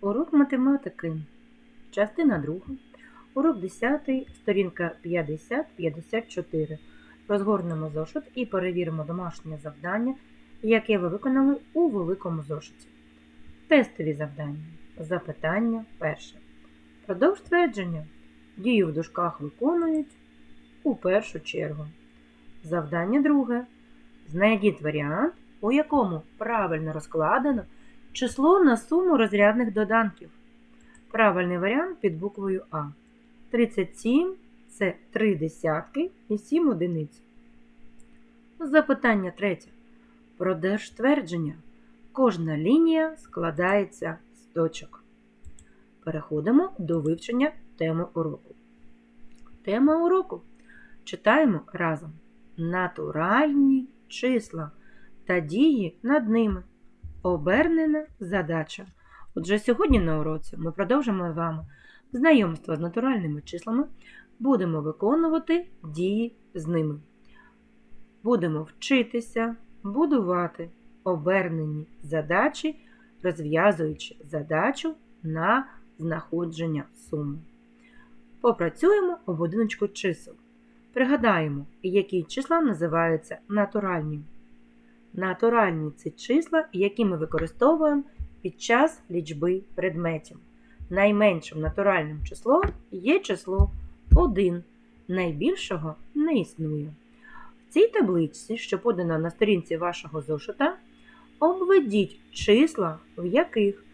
Урок математики. Частина 2. Урок 10, сторінка 50-54. Розгорнемо зошит і перевіримо домашнє завдання, яке ви виконали у великому зошиті. Тестові завдання. Запитання перше. Продовж твердження. Дію в дужках виконують у першу чергу. Завдання друге. Знайдіть варіант, у якому правильно розкладено число на суму розрядних доданків. Правильний варіант під буквою А. 37 це 3 десятки і 7 одиниць. Запитання третє. Продовж твердження. Кожна лінія складається з точок. Переходимо до вивчення теми уроку. Тема уроку. Читаємо разом. Натуральні числа та дії над ними. Обернена задача. Отже, сьогодні на уроці ми продовжимо з вами знайомство з натуральними числами, будемо виконувати дії з ними. Будемо вчитися, будувати обернені задачі, розв'язуючи задачу на знаходження суми. Попрацюємо у будиночку чисел. Пригадаємо, які числа називаються натуральні. Натуральні це числа, які ми використовуємо під час лічби предметів. Найменшим натуральним числом є число 1. Найбільшого не існує. В цій табличці, що подана на сторінці вашого зошита, обведіть числа, в яких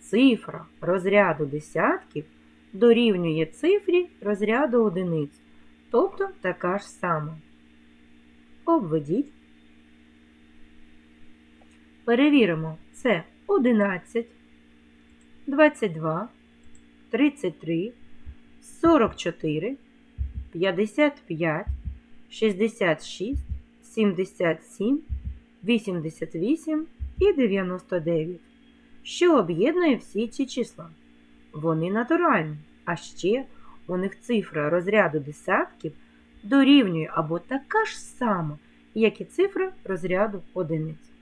цифра розряду десятків дорівнює цифрі розряду одиниць, тобто така ж сама. Обведіть. Перевіримо, це 11, 22, 33, 44, 55, 66, 77, 88 і 99. Що об'єднує всі ці числа? Вони натуральні, а ще у них цифра розряду десятків дорівнює або така ж сама, як і цифра розряду одиниць.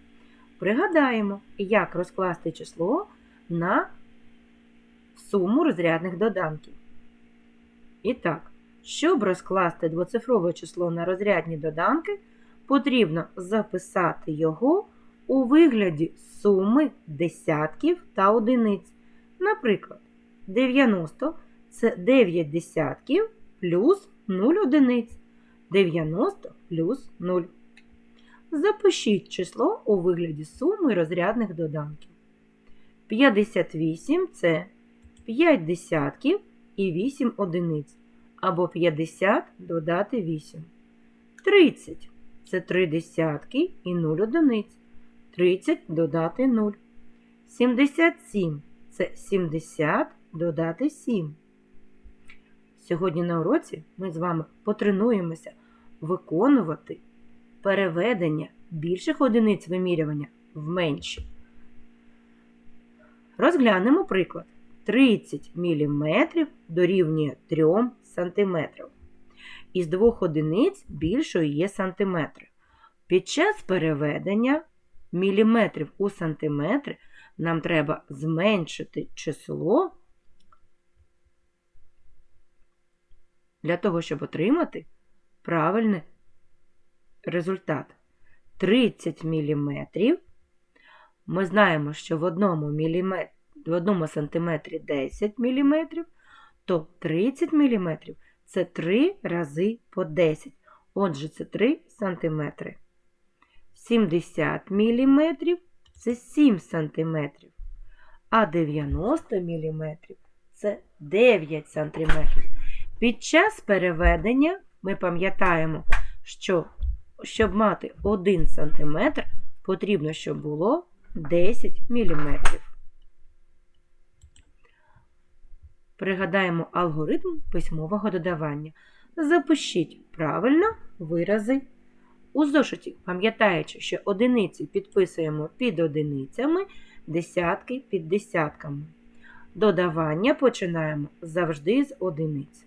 Пригадаємо, як розкласти число на суму розрядних доданків. І так, щоб розкласти двоцифрове число на розрядні доданки, потрібно записати його у вигляді суми десятків та одиниць. Наприклад, 90 це 9 десятків плюс 0 одиниць. 90 плюс 0. Запишіть число у вигляді суми розрядних доданків. 58 це 5 десятків і 8 одиниць. Або 50 додати 8. 30 це 3 десятки і 0 одиниць. 30 додати 0. 77 це 70 додати 7. Сьогодні на уроці ми з вами потренуємося виконувати переведення більших одиниць вимірювання в менші. Розглянемо приклад. 30 мм дорівнює 3 см. Із двох одиниць більшою є сантиметри. Під час переведення міліметрів у сантиметри нам треба зменшити число для того, щоб отримати правильний результат. 30 мм. Ми знаємо, що в одному, міліметр, в одному сантиметрі 10 мм, то 30 мм це 3 рази по 10. Отже, це 3 см. 70 мм це 7 см. А 90 мм це 9 см. Під час переведення ми пам'ятаємо, що щоб мати 1 см, потрібно, щоб було 10 мм. Пригадаємо алгоритм письмового додавання. Запишіть правильно вирази у зошиті, пам'ятаючи, що одиниці підписуємо під одиницями, десятки під десятками. Додавання починаємо завжди з одиниць.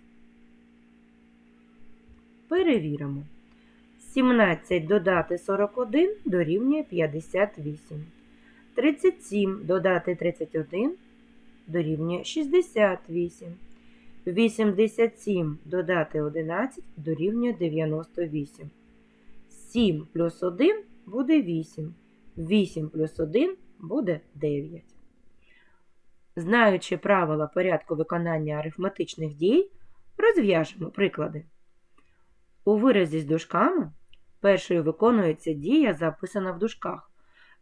Перевіримо. 17 додати 41 дорівнює 58. 37 додати 31 дорівнює 68. 87 додати 11 дорівнює 98. 7 плюс 1 буде 8. 8 плюс 1 буде 9. Знаючи правила порядку виконання арифметичних дій, розв'яжемо приклади. У виразі з дужками першою виконується дія, записана в дужках.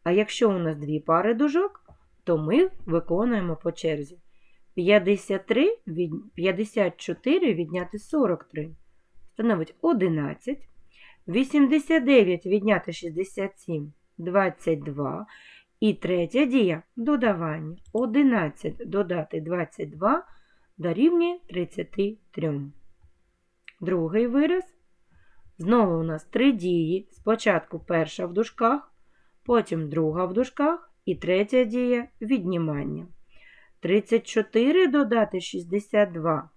А якщо у нас дві пари дужок, то ми виконуємо по черзі. 53 від... 54 відняти 43 становить 11. 89 відняти 67 22. І третя дія додавання. 11 додати 22 дорівнює 33. Другий вираз. Знову у нас три дії. Спочатку перша в дужках, потім друга в дужках і третя дія віднімання. 34 додати 62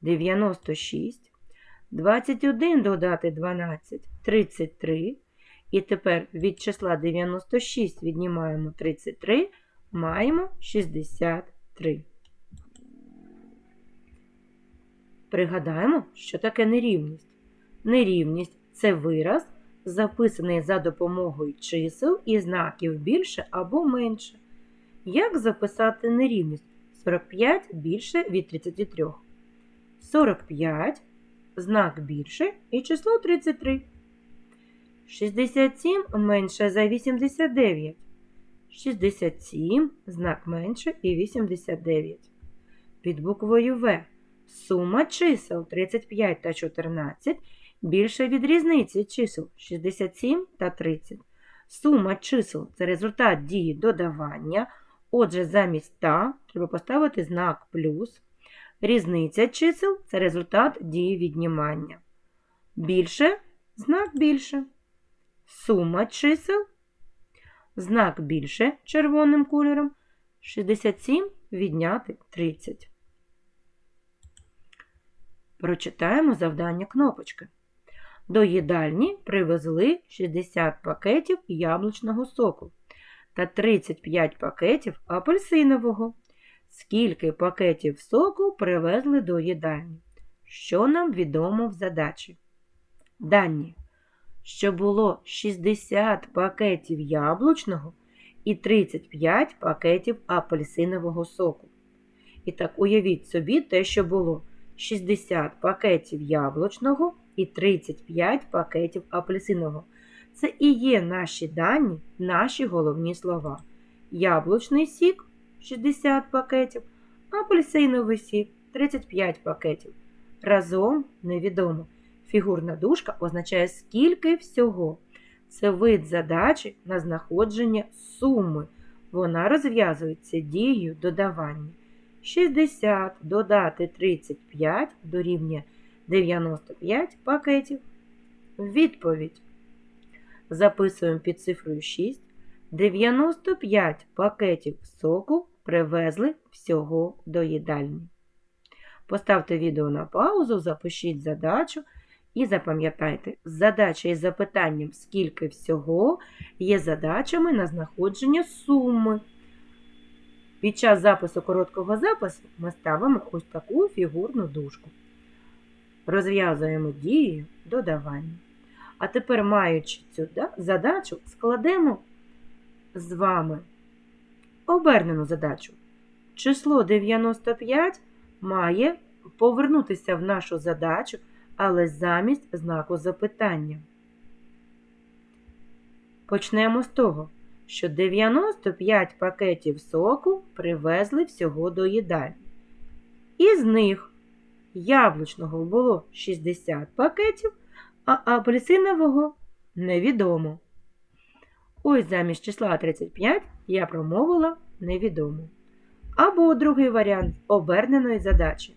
96. 21 додати 12 33. І тепер від числа 96 віднімаємо 33, маємо 63. Пригадаємо, що таке нерівність. Нерівність це вираз, записаний за допомогою чисел і знаків більше або менше. Як записати нерівність? 45 більше від 33. 45 знак більше і число 33. 67 менше за 89. 67 знак менше і 89. Під буквою В. Сума чисел 35 та 14 більше від різниці чисел 67 та 30. Сума чисел це результат дії додавання. Отже, замість та треба поставити знак плюс. Різниця чисел це результат дії віднімання. Більше знак більше. Сума чисел. Знак більше червоним кольором. 67 відняти 30. Прочитаємо завдання кнопочки. До їдальні привезли 60 пакетів яблучного соку та 35 пакетів апельсинового. Скільки пакетів соку привезли до їдальні? Що нам відомо в задачі? Дані. Що було 60 пакетів яблучного і 35 пакетів апельсинового соку. І так, уявіть собі те, що було 60 пакетів яблучного і 35 пакетів апельсинового. Це і є наші дані, наші головні слова. Яблучний сік 60 пакетів, апельсиновий сік 35 пакетів. Разом невідомо. Фігурна дужка означає скільки всього. Це вид задачі на знаходження суми. Вона розв'язується дією додавання. 60 додати 35 дорівнює 95 пакетів. Відповідь. Записуємо під цифрою 6. 95 пакетів соку привезли всього до їдальні. Поставте відео на паузу, запишіть задачу і запам'ятайте, задача із запитанням, скільки всього, є задачами на знаходження суми. Під час запису короткого запису ми ставимо ось таку фігурну дужку. Розв'язуємо дію додавання. А тепер, маючи цю задачу, складемо з вами обернену задачу. Число 95 має повернутися в нашу задачу, але замість знаку запитання. Почнемо з того, що 95 пакетів соку привезли всього до їдальні. Із них яблучного було 60 пакетів, а апельсинового невідомо. Ось замість числа 35 я промовила невідомо. Або другий варіант оберненої задачі.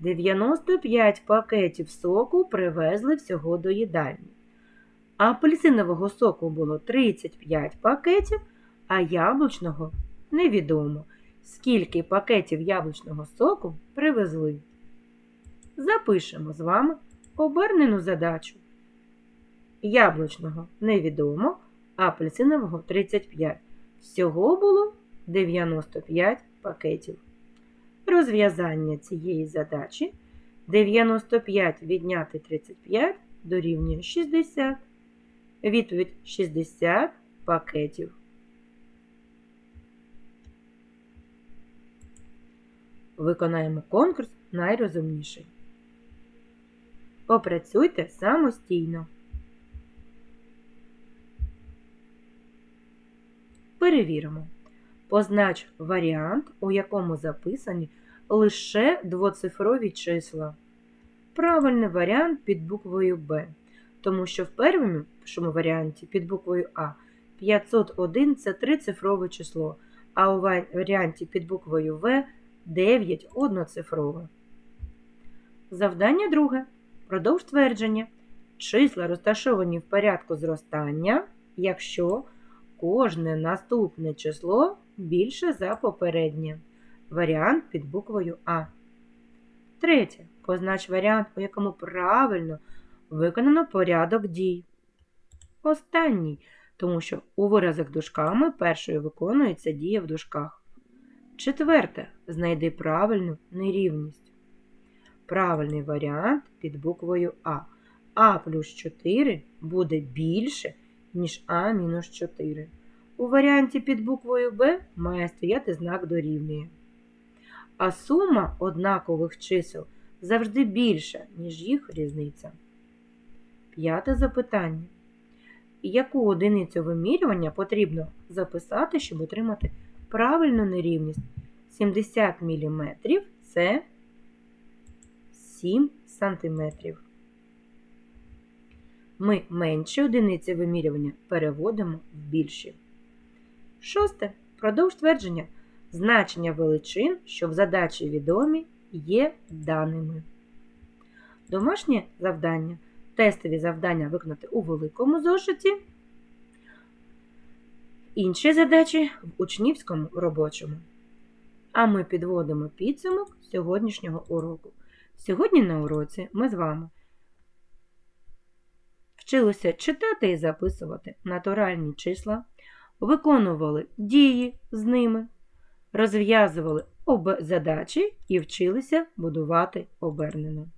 95 пакетів соку привезли всього до їдальні. Апельсинового соку було 35 пакетів, а яблучного невідомо. Скільки пакетів яблучного соку привезли. Запишемо з вами обернену задачу. Яблучного невідомо, апельсинового 35. Всього було 95 пакетів. Розв'язання цієї задачі 95 відняти 35 дорівнює 60. Відповідь 60 пакетів. Виконаємо конкурс найрозумніший. Попрацюйте самостійно. Перевіримо. Познач варіант, у якому записані лише двоцифрові числа. Правильний варіант під буквою Б, тому що в першому варіанті під буквою А 501 це трицифрове число, а у варіанті під буквою В 9 одноцифрове. Завдання друге. Продовж твердження. Числа розташовані в порядку зростання, якщо кожне наступне число більше за попереднє. Варіант під буквою А. Третє. Познач варіант, у якому правильно виконано порядок дій. Останній, тому що у виразах дужками першою виконується дія в дужках. Четверте. Знайди правильну нерівність. Правильний варіант під буквою А. А плюс 4 буде більше, ніж А мінус 4. У варіанті під буквою Б має стояти знак дорівнює. А сума однакових чисел завжди більша, ніж їх різниця. П'яте запитання. Яку одиницю вимірювання потрібно записати, щоб отримати правильну нерівність? 70 мм це 7 см. Ми менші одиниці вимірювання переводимо в більші. Шосте. Продовж твердження. Значення величин, що в задачі відомі, є даними. Домашнє завдання. Тестові завдання виконати у великому зошиті. Інші задачі в учнівському робочому. А ми підводимо підсумок сьогоднішнього уроку. Сьогодні на уроці ми з вами вчилися читати і записувати натуральні числа, виконували дії з ними, розв'язували задачі і вчилися будувати обернено.